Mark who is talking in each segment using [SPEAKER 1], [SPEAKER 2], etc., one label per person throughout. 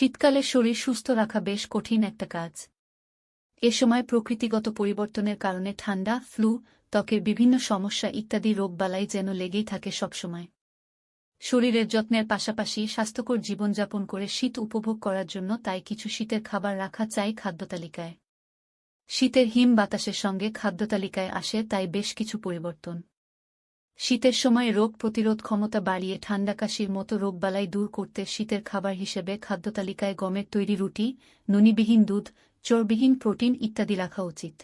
[SPEAKER 1] শীতকালে শরীর সুস্থ রাখা বেশ কঠিন একটা কাজ। এ সময় প্রকৃতিগত পরিবর্তনের কারণে ঠান্ডা, ফ্লু, ত্বকের বিভিন্ন সমস্যা ইত্যাদি রোগবালাই যেন লেগেই থাকে সবসময়। শরীরের যত্নের পাশাপাশি স্বাস্থ্যকর জীবনযাপন করে শীত উপভোগ করার জন্য তাই কিছু শীতের খাবার রাখা চাই খাদ্যতালিকায় শীতের হিম বাতাসের সঙ্গে খাদ্যতালিকায় আসে তাই বেশ কিছু পরিবর্তন। শীতের সময় রোগ প্রতিরোধ ক্ষমতা বাড়িয়ে ঠান্ডা কাশির মতো রোগবালাই দূর করতে শীতের খাবার হিসেবে খাদ্যতালিকায় গমের তৈরি রুটি, নুনিবিহীন দুধ, চর্বিহীন প্রোটিন ইত্যাদি রাখা উচিত।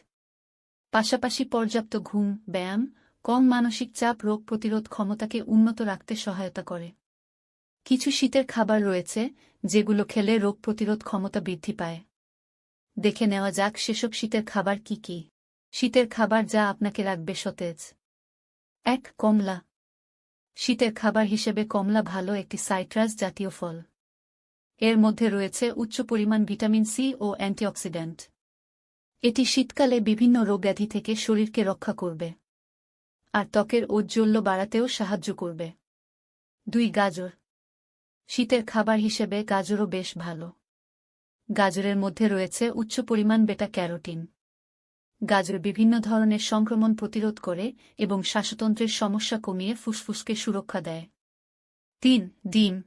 [SPEAKER 1] পাশাপাশি পর্যাপ্ত ঘুম, ব্যায়াম, কম মানসিক চাপ রোগ প্রতিরোধ ক্ষমতাকে উন্নত রাখতে সহায়তা করে। কিছু শীতের খাবার রয়েছে, যেগুলো খেলে রোগ প্রতিরোধ ক্ষমতা বৃদ্ধি পায়। দেখে নেওয়া যাক সেসব শীতের খাবার কি কি। শীতের খাবার যা আপনাকে রাখবে সতেজ। এক কমলা। শীতের খাবার হিসেবে কমলা ভালো একটি সাইট্রাস জাতীয় ফল। এর মধ্যে রয়েছে উচ্চ পরিমাণ ভিটামিন সি ও অ্যান্টিঅক্সিডেন্ট। এটি শীতকালে বিভিন্ন রোগব্যাধি থেকে শরীরকে রক্ষা করবে। আর ত্বকের ঔজ্জ্বল্য বাড়াতেও সাহায্য করবে। দুই, গাজর। শীতের খাবার হিসেবে গাজরও বেশ ভালো। গাজরের মধ্যে রয়েছে উচ্চ পরিমাণ বেটা ক্যারোটিন। গাজর বিভিন্ন ধরনের সংক্রমণ প্রতিরোধ করে এবং শ্বাসতন্ত্রের সমস্যা কমিয়ে ফুসফুসকে সুরক্ষা দেয়। তিন, ডিম।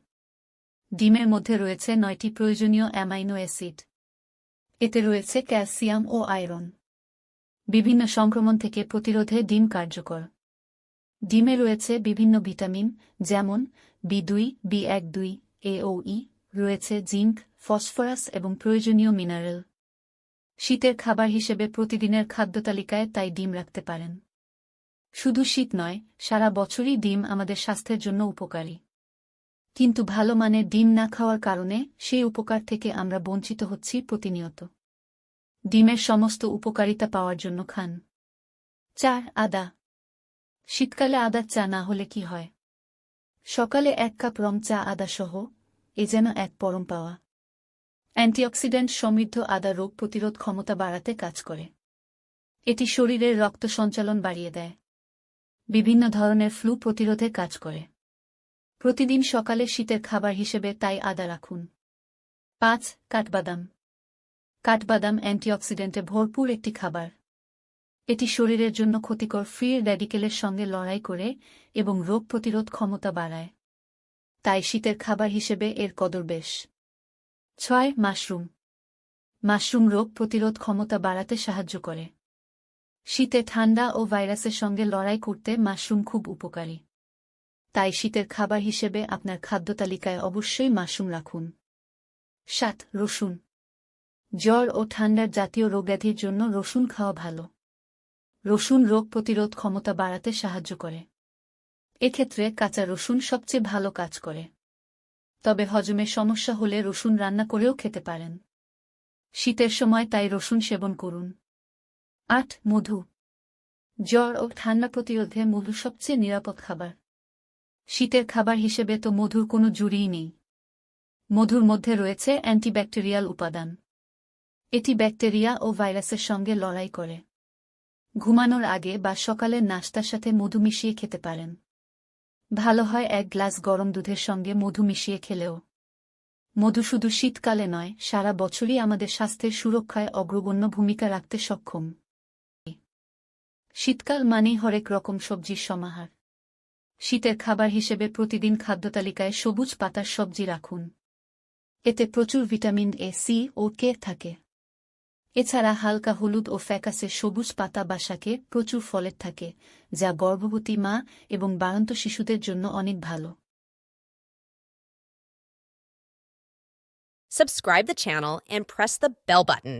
[SPEAKER 1] ডিমের মধ্যে রয়েছে নয়টি প্রয়োজনীয় অ্যামাইনো অ্যাসিড। এতে রয়েছে ক্যালসিয়াম ও আয়রন। বিভিন্ন সংক্রমণ থেকে প্রতিরোধে ডিম কার্যকর। ডিমে রয়েছে বিভিন্ন ভিটামিন, যেমন বি দুই, বি এক দুই এওই রয়েছে জিঙ্ক, ফসফরাস এবং প্রয়োজনীয় মিনারেল। শীতের খাবার হিসেবে প্রতিদিনের খাদ্য তালিকায় তাই ডিম রাখতে পারেন। শুধু শীত নয়, সারা বছরই ডিম আমাদের স্বাস্থ্যের জন্য উপকারী। কিন্তু ভালো মানের ডিম না খাওয়ার কারণে সেই উপকার থেকে আমরা বঞ্চিত হচ্ছি প্রতিনিয়ত। ডিমের সমস্ত উপকারিতা পাওয়ার জন্য খান। চার, আদা। শীতকালে আদার চা না হলে কি হয়? সকালে এক কাপ রং চা, আদা সহ, এ যেন এক পরম পাওয়া। অ্যান্টিঅক্সিডেন্ট সমৃদ্ধ আদা রোগ প্রতিরোধ ক্ষমতা বাড়াতে কাজ করে। এটি শরীরের রক্ত সঞ্চালন বাড়িয়ে দেয়। বিভিন্ন ধরনের ফ্লু প্রতিরোধে কাজ করে। প্রতিদিন সকালে শীতের খাবার হিসেবে তাই আদা রাখুন। পাঁচ, কাঠবাদাম। কাঠবাদাম অ্যান্টিঅক্সিডেন্টে ভরপুর একটি খাবার। এটি শরীরের জন্য ক্ষতিকর ফ্রি র্যাডিকেলের সঙ্গে লড়াই করে এবং রোগ প্রতিরোধ ক্ষমতা বাড়ায়। তাই শীতের খাবার হিসেবে এর কদর বেশ। ছয়, মাশরুম। মাশরুম রোগ প্রতিরোধ ক্ষমতা বাড়াতে সাহায্য করে। শীতে ঠান্ডা ও ভাইরাসের সঙ্গে লড়াই করতে মাশরুম খুব উপকারী। তাই শীতের খাবার হিসেবে আপনার খাদ্য তালিকায় অবশ্যই মাশরুম রাখুন। সাত, রসুন। জ্বর ও ঠান্ডার জাতীয় রোগব্যাধির জন্য রসুন খাওয়া ভালো। রসুন রোগ প্রতিরোধ ক্ষমতা বাড়াতে সাহায্য করে। এক্ষেত্রে কাঁচা রসুন সবচেয়ে ভালো কাজ করে। তবে হজমের সমস্যা হলে রসুন রান্না করেও খেতে পারেন। শীতের সময় তাই রসুন সেবন করুন। আট, মধু। জ্বর ও ঠান্ডা প্রতিরোধে মধু সবচেয়ে নিরাপদ খাবার। শীতের খাবার হিসেবে তো মধুর কোনো জুড়িই নেই। মধুর মধ্যে রয়েছে অ্যান্টিব্যাকটেরিয়াল উপাদান। এটি ব্যাকটেরিয়া ও ভাইরাসের সঙ্গে লড়াই করে। ঘুমানোর আগে বা সকালের নাস্তার সাথে মধু মিশিয়ে খেতে পারেন। ভালো হয় এক গ্লাস গরম দুধের সঙ্গে মধু মিশিয়ে খেলেও। মধু শুধু শীতকালে নয়, সারা বছরই আমাদের স্বাস্থ্যের সুরক্ষায় অগ্রগণ্য ভূমিকা রাখতে সক্ষম। শীতকাল মানেই হরেক রকম সবজির সমাহার। শীতের খাবার হিসেবে প্রতিদিন খাদ্যতালিকায় সবুজ পাতার সবজি রাখুন। এতে প্রচুর ভিটামিন এ, সি ও কে থাকে। এছাড়া হালকা হলুদ ও ফ্যাকাসে সবুজ পাতা বা শাকে প্রচুর ফলের থাকে, যা গর্ভবতী মা এবং বাড়ন্ত শিশুদের জন্য অনেক ভালো
[SPEAKER 2] Subscribe the channel and press the bell button.